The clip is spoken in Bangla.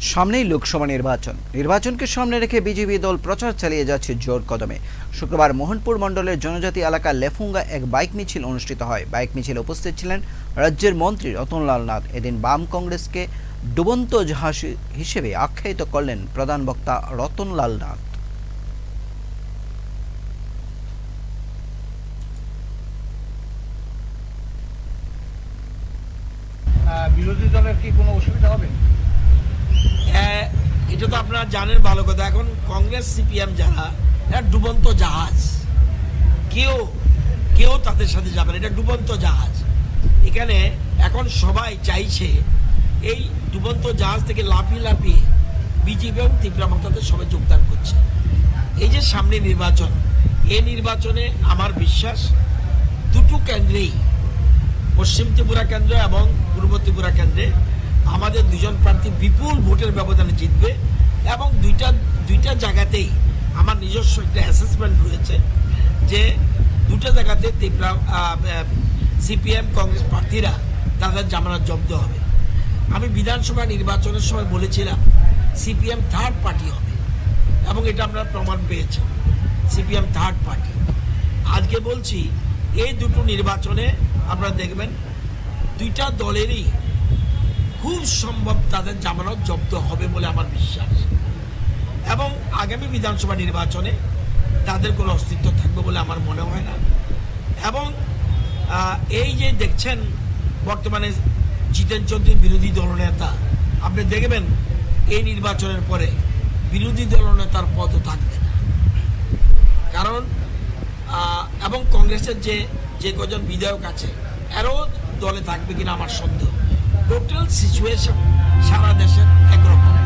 সামনেই লোকসভা নির্বাচন। নির্বাচনকে সামনে রেখে বিজেপি দল প্রচার চালিয়ে যাচ্ছে জোর কদমে। শুক্রবার মোহনপুর মণ্ডলের জনজাতি এলাকা লেফুঙ্গা এক বাইক মিছিল অনুষ্ঠিত হয়। বাইক মিছিলে উপস্থিত ছিলেন রাজ্যের মন্ত্রী রতনলাল নাথ। এদিন বাম কংগ্রেসকে ডুবন্ত জাহাজ হিসেবে আখ্যায়িত করলেন প্রধান বক্তা রতনলাল নাথ। বিরোধী দলের কি কোনো অসুবিধা হবে? এটা তো আপনারা জানেন ভালো কথা। এখন কংগ্রেস, সিপিএম যারা, এরা ডুবন্ত জাহাজ। কেউ কেউ তাদের সাথে যাবে না। এটা ডুবন্ত জাহাজ। এখানে এখন সবাই চাইছে এই ডুবন্ত জাহাজ থেকে লাফিয়ে লাফিয়ে বিজেপি এবং মমতাতে সবাই যোগদান করছে। এই যে সামনে নির্বাচন এই নির্বাচনে আমার বিশ্বাস দুটো কেন্দ্রেই পশ্চিম ত্রিপুরা কেন্দ্র এবং পূর্ব ত্রিপুরা কেন্দ্রে আমাদের দুজন প্রার্থী বিপুল ভোটের ব্যবধানে জিতবে এবং দুইটা দুইটা জায়গাতেই আমার নিজস্ব একটা অ্যাসেসমেন্ট রয়েছে যে দুটো জায়গাতে ত্রিপুরা সিপিএম কংগ্রেস প্রার্থীরা তাদের জামানত জব্দ হবে। আমি বিধানসভা নির্বাচনের সময় বলেছিলাম সিপিএম থার্ড পার্টি হবে এবং এটা আমরা প্রমাণ পেয়েছি সিপিএম থার্ড পার্টি আজকে বলছি, এই দুটো নির্বাচনে আপনারা দেখবেন দুইটা দলেরই খুব সম্ভব তাদের জামানত জব্দ হবে বলে আমার বিশ্বাস। এবং আগামী বিধানসভা নির্বাচনে তাদের কোনো অস্তিত্ব থাকবে বলে আমার মনে হয় না। এবং এই যে দেখছেন বর্তমানে জিতেন চৌধুরী বিরোধী দলনেতা, আপনি দেখবেন এই নির্বাচনের পরে বিরোধী দলনেতার পদও থাকবে না। কারণ এবং কংগ্রেসের যে যে কজন বিধায়ক আছে, এরও দলে থাকবে কিনা আমার সন্দেহ। টোটাল সিচুয়েশন সারা দেশের একরকম